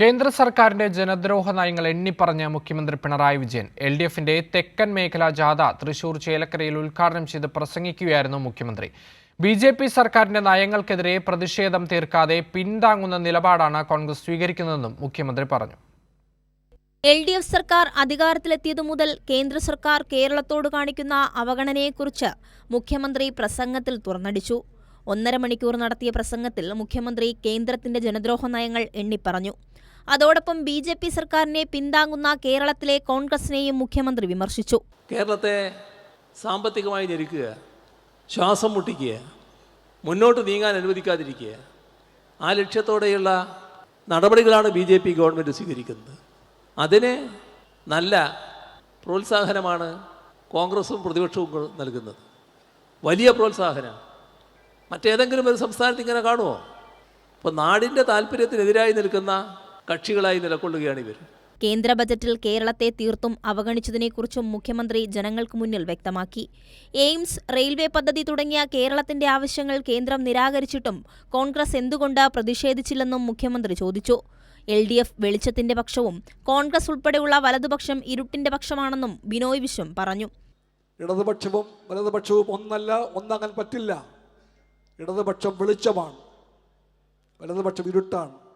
കേന്ദ്ര സർക്കാരിന്റെ ജനദ്രോഹ നയങ്ങൾ എണ്ണിപ്പറഞ്ഞ മുഖ്യമന്ത്രി പിണറായി വിജയൻ എൽ ഡി എഫിന്റെ തെക്കൻ മേഖലാ ജാഥ തൃശൂർ ചേലക്കരയിൽ ഉദ്ഘാടനം ചെയ്ത് പ്രസംഗിക്കുകയായിരുന്നു മുഖ്യമന്ത്രി. ബി ജെ പി സർക്കാരിന്റെ നയങ്ങൾക്കെതിരെ പ്രതിഷേധം തീർക്കാതെ പിന്താങ്ങുന്ന നിലപാടാണ് കോൺഗ്രസ് സ്വീകരിക്കുന്നതെന്നും മുഖ്യമന്ത്രി പറഞ്ഞു. എൽ ഡി എഫ് സർക്കാർ അധികാരത്തിലെത്തിയതു മുതൽ കേന്ദ്ര സർക്കാർ കേരളത്തോട് കാണിക്കുന്ന അവഗണനയെക്കുറിച്ച് മുഖ്യമന്ത്രി പ്രസംഗത്തിൽ തുറന്നടിച്ചു. ഒന്നര മണിക്കൂർ നടത്തിയ പ്രസംഗത്തിൽ മുഖ്യമന്ത്രി കേന്ദ്രത്തിന്റെ ജനദ്രോഹ നയങ്ങൾ എണ്ണിപ്പറഞ്ഞു അതോടൊപ്പം ബി ജെ പി സർക്കാരിനെ പിന്താങ്ങുന്ന കേരളത്തിലെ കോൺഗ്രസിനെയും മുഖ്യമന്ത്രി വിമർശിച്ചു. കേരളത്തെ സാമ്പത്തികമായി ഞെരുക്കുക ശ്വാസം മുട്ടിക്കുക മുന്നോട്ട് നീങ്ങാൻ അനുവദിക്കാതിരിക്കുക ആ ലക്ഷ്യത്തോടെയുള്ള നടപടികളാണ് ബി ജെ പി ഗവൺമെന്റ് സ്വീകരിക്കുന്നത്. അതിന് നല്ല പ്രോത്സാഹനമാണ് കോൺഗ്രസും പ്രതിപക്ഷവും നൽകുന്നത്. വലിയ പ്രോത്സാഹനം. മറ്റേതെങ്കിലും ഒരു സംസ്ഥാനത്ത് ഇങ്ങനെ കാണുമോ? ഇപ്പോൾ നാടിന്റെ താല്പര്യത്തിനെതിരായി നിൽക്കുന്ന കക്ഷികളായി നിലകൊള്ളുകയാണ് ഇവർ. കേന്ദ്ര ബജറ്റിൽ കേരളത്തെ തീർത്തും അവഗണിച്ചതിനെക്കുറിച്ചും മുഖ്യമന്ത്രി ജനങ്ങൾക്ക് മുന്നിൽ വ്യക്തമാക്കി. എയിംസ് റെയിൽവേ പദ്ധതി തുടങ്ങിയ കേരളത്തിന്റെ ആവശ്യങ്ങൾ കേന്ദ്രം നിരാകരിച്ചിട്ടും കോൺഗ്രസ് എന്തുകൊണ്ട് പ്രതിഷേധിച്ചില്ലെന്നും മുഖ്യമന്ത്രി ചോദിച്ചു. എൽ ഡി എഫ് വെളിച്ചത്തിന്റെ പക്ഷവും കോൺഗ്രസ് ഉൾപ്പെടെയുള്ള വലതുപക്ഷം ഇരുട്ടിന്റെ പക്ഷമാണെന്നും ബിനോയ് വിശ്വം പറഞ്ഞു. ഇടതുപക്ഷവും വലതുപക്ഷവും ഒന്നല്ല ഒന്നാകാൻ പറ്റില്ല. ഇടതുപക്ഷം വെളിച്ചമാണ്. വലതുപക്ഷം ഇരുട്ടാണ്.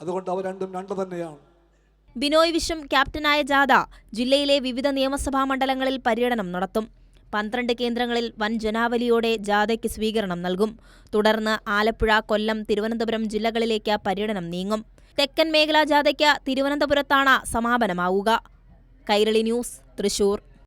അതുകൊണ്ട് അവ രണ്ടും രണ്ട് തന്നെയാണ്. ബിനോയ് വിശ്വം ക്യാപ്റ്റനായ ജാഥ ജില്ലയിലെ വിവിധ നിയമസഭാ മണ്ഡലങ്ങളിൽ പര്യടനം നടത്തും. പന്ത്രണ്ട് കേന്ദ്രങ്ങളിൽ വൻ ജനാവലിയോടെ ജാഥയ്ക്ക് സ്വീകരണം നൽകും. തുടർന്ന് ആലപ്പുഴ കൊല്ലം തിരുവനന്തപുരം ജില്ലകളിലേക്ക് പര്യടനം നീങ്ങും. തെക്കൻ മേഖലാ ജാഥയ്ക്ക് തിരുവനന്തപുരത്താണ് സമാപനമാവുക. കൈരളി ന്യൂസ് തൃശൂർ.